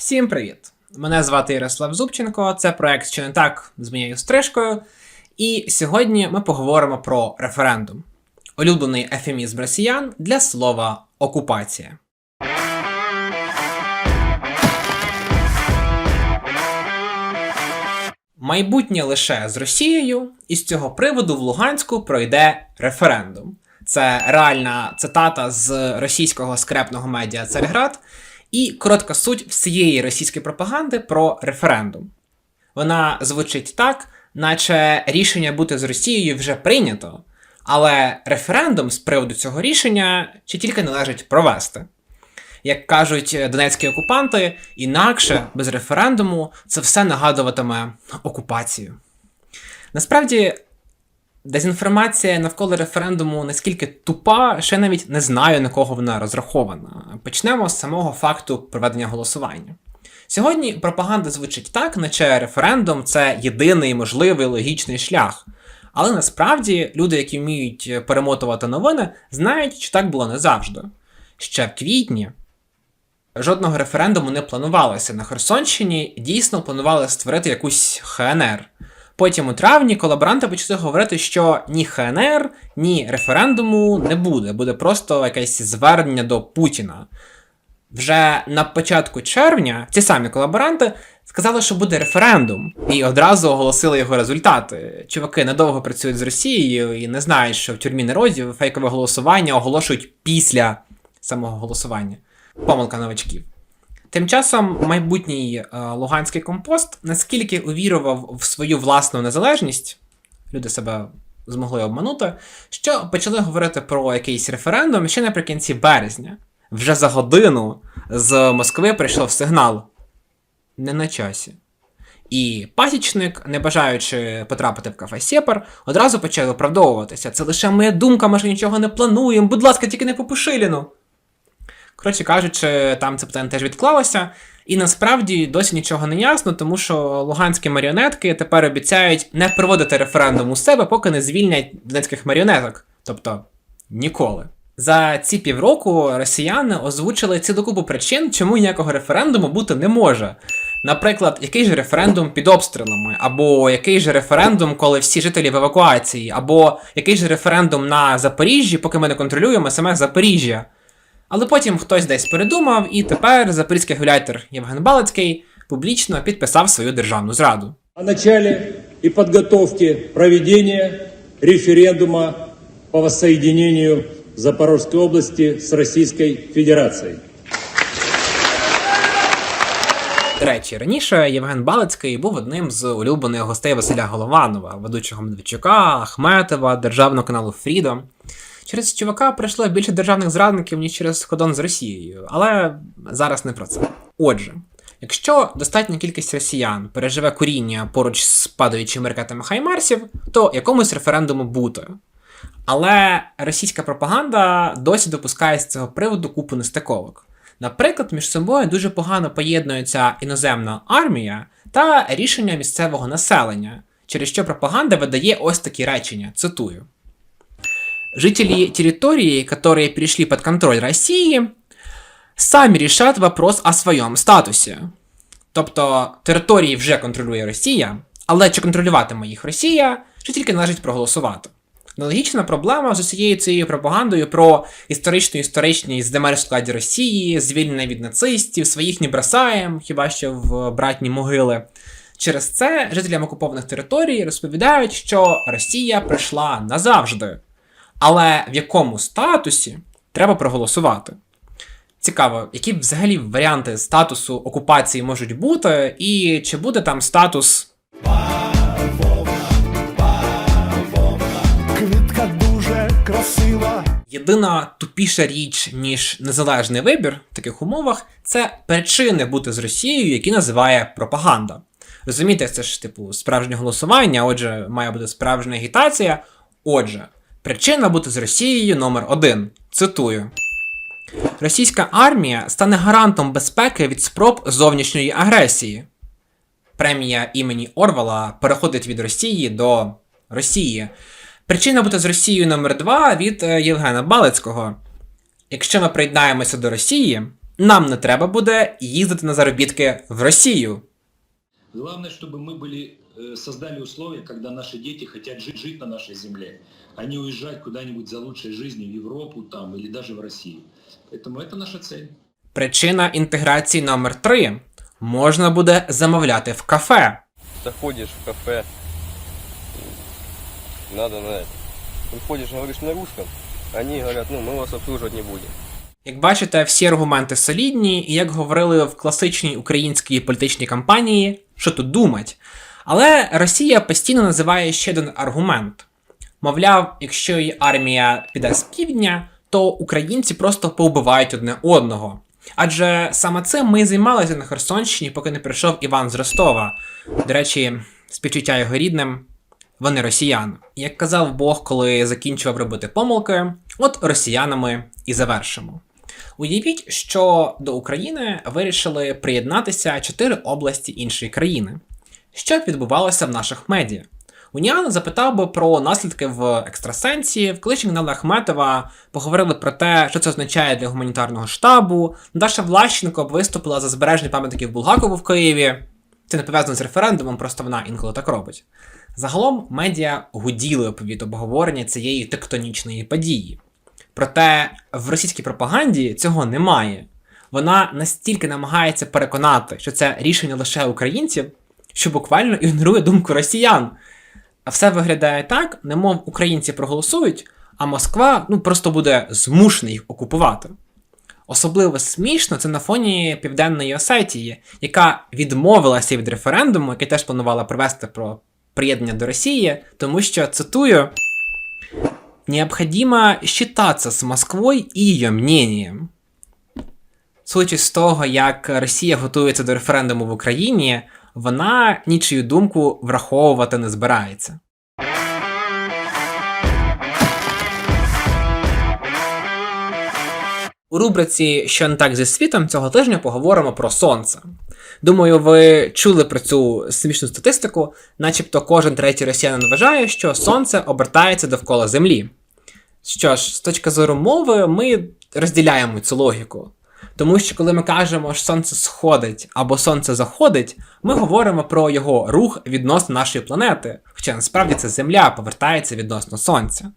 Всім привіт! Мене звати Ярослав Зубченко, це проект «Що не так з моєю стрижкою. І сьогодні ми поговоримо про референдум. Улюблений ефемізм росіян для слова окупація. Майбутнє лише з Росією, і з цього приводу в Луганську пройде референдум. Це реальна цитата з російського скрепного медіа Царград і коротка суть всієї російської пропаганди про референдум. Вона звучить так, наче рішення бути з Росією вже прийнято, але референдум з приводу цього рішення чи тільки належить провести. Як кажуть донецькі окупанти, інакше без референдуму це все нагадуватиме окупацію. Насправді, дезінформація навколо референдуму наскільки тупа, я навіть не знаю, на кого вона розрахована. Почнемо з самого факту проведення голосування. Сьогодні пропаганда звучить так, наче референдум це єдиний можливий логічний шлях. Але насправді люди, які вміють перемотувати новини, знають, що так було не завжди. Ще в квітні жодного референдуму не планувалося. На Херсонщині дійсно планували створити якусь ХНР. Потім у травні колаборанти почали говорити, що ні ХНР, ні референдуму не буде. Буде просто якесь звернення до Путіна. Вже на початку червня ці самі колаборанти сказали, що буде референдум, і одразу оголосили його результати. Чуваки недовго працюють з Росією і не знають, що в тюрмі народів фейкове голосування оголошують після самого голосування. Помилка новачків. Тим часом майбутній е, луганський компост наскільки увірував в свою власну незалежність, люди себе змогли обманути, що почали говорити про якийсь референдум ще наприкінці березня. Вже за годину з Москви прийшов сигнал не на часі. І пасічник, не бажаючи потрапити в кафе Сєпар, одразу почав виправдовуватися. Це лише моя думка, ми ж нічого не плануємо. Будь ласка, тільки не по Пушиліну. Коротше кажучи, там це питання теж відклалося. І насправді досі нічого не ясно, тому що луганські маріонетки тепер обіцяють не проводити референдум у себе, поки не звільнять донецьких маріонеток. Тобто ніколи. За ці півроку росіяни озвучили цілу купу причин, чому ніякого референдуму бути не може. Наприклад, який же референдум під обстрілами, або який же референдум, коли всі жителі в евакуації, або який же референдум на Запоріжжі, поки ми не контролюємо саме Запоріжжя. Але потім хтось десь передумав, і тепер запорізький гуляйтер Євген Балицький публічно підписав свою державну зраду. о начале и подготовке проведения референдума по воссоединению Запорожской области с Российской Федерацией. До речі, раніше Євген Балицький був одним з улюблених гостей Василя Голованова, ведучого Медведчука, Ахметова, державного каналу Freedom. Через чувака прийшло більше державних зрадників, ніж через кордон з Росією, але зараз не про це. Отже, якщо достатня кількість росіян переживе куріння поруч з падаючими ракетами Хаймарсів, то якомусь референдуму бути. Але російська пропаганда досі допускає з цього приводу купу нестиковок. Наприклад, між собою дуже погано поєднується іноземна армія та рішення місцевого населення, через що пропаганда видає ось такі речення. Цитую. Жители территории, которые перешли под контроль России, сами решат вопрос о своєму статусі. Тобто території вже контролює Росія, але чи контролюватиме їх Росія, чи тільки належить проголосувати. Аналогічна проблема з усією цією пропагандою про історичну історичність земель в складі Росії, звільнення від нацистів, своїх не бросаєм, хіба що в братні могили. Через це жителям окупованих територій розповідають, що Росія прийшла назавжди. Але в якому статусі треба проголосувати? Цікаво, які взагалі варіанти статусу окупації можуть бути, і чи буде там статус Квітка дуже красива. Єдина тупіша річ, ніж незалежний вибір в таких умовах, це причини бути з Росією, які називає пропаганда. Розумієте, це ж типу справжнє голосування, отже, має бути справжня агітація. Отже, причина бути з Росією номер один. Цитую. Російська армія стане гарантом безпеки від спроб зовнішньої агресії. Премія імені Орвала переходить від Росії до Росії. Причина бути з Росією номер 2 від е, Євгена Балицького. Якщо ми приєднаємося до Росії, нам не треба буде їздити на заробітки в Росію. Главное, чтобы мы были, э, создали условия, когда наши дети хотят жить, жить на нашей земле, а не уезжать куда-нибудь за лучшей жизнью в Европу там, или даже в Россию. Поэтому это наша цель. Причина інтеграції номер 3 можна буде замовляти в кафе. заходишь в кафе, надо на это. Приходишь, говоришь на русском, они говорят, ну мы вас обслуживать не будем. Як бачите, всі аргументи солідні, і як говорили в класичній українській політичній кампанії, що тут думать. Але Росія постійно називає ще один аргумент: мовляв, якщо її армія піде з півдня, то українці просто повбивають одне одного. Адже саме цим ми займалися на Херсонщині, поки не прийшов Іван з Ростова. До речі, співчуття його рідним, вони росіяни. Як казав Бог, коли закінчував робити помилки, от росіянами і завершимо. Уявіть, що до України вирішили приєднатися чотири області іншої країни. Що б відбувалося в наших медіа? Уніан запитав би про наслідки в екстрасенсі, в колишніх Нала Ахметова поговорили про те, що це означає для гуманітарного штабу. Даша Влащенко виступила за збереження пам'ятників Булгакову в Києві. Це не пов'язано з референдумом, просто вона інколи так робить. Загалом медіа гуділи від обговорення цієї тектонічної події. Проте в російській пропаганді цього немає. Вона настільки намагається переконати, що це рішення лише українців, що буквально ігнорує думку росіян. А все виглядає так, немов українці проголосують, а Москва ну, просто буде змушена їх окупувати. Особливо смішно це на фоні Південної Осетії, яка відмовилася від референдуму, який теж планувала провести про приєднання до Росії, тому що, цитую, необходимо считаться с Москвой и ее мнением. Судячи з того, як Росія готується до референдуму в Україні, вона нічию думку враховувати не збирається. У рубриці Що не так зі світом цього тижня поговоримо про сонце. Думаю, ви чули про цю смішну статистику, начебто кожен третій росіянин вважає, що сонце обертається довкола Землі. Що ж, з точки зору мови, ми розділяємо цю логіку. Тому що коли ми кажемо, що сонце сходить або сонце заходить, ми говоримо про його рух відносно нашої планети, хоча насправді це Земля повертається відносно Сонця.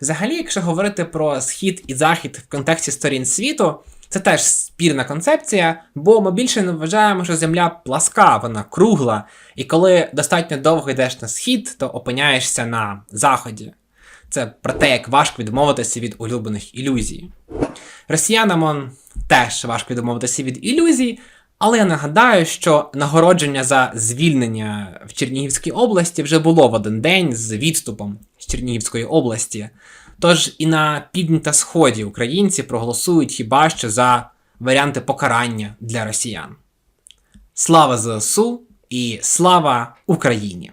Взагалі, якщо говорити про схід і захід в контексті сторін світу, це теж спірна концепція, бо ми більше не вважаємо, що Земля пласка, вона кругла, і коли достатньо довго йдеш на схід, то опиняєшся на заході. Це про те, як важко відмовитися від улюблених ілюзій. Росіянам он, теж важко відмовитися від ілюзій, але я нагадаю, що нагородження за звільнення в Чернігівській області вже було в один день з відступом з Чернігівської області. Тож і на півдні та сході українці проголосують хіба що за варіанти покарання для росіян. Слава ЗСУ і слава Україні!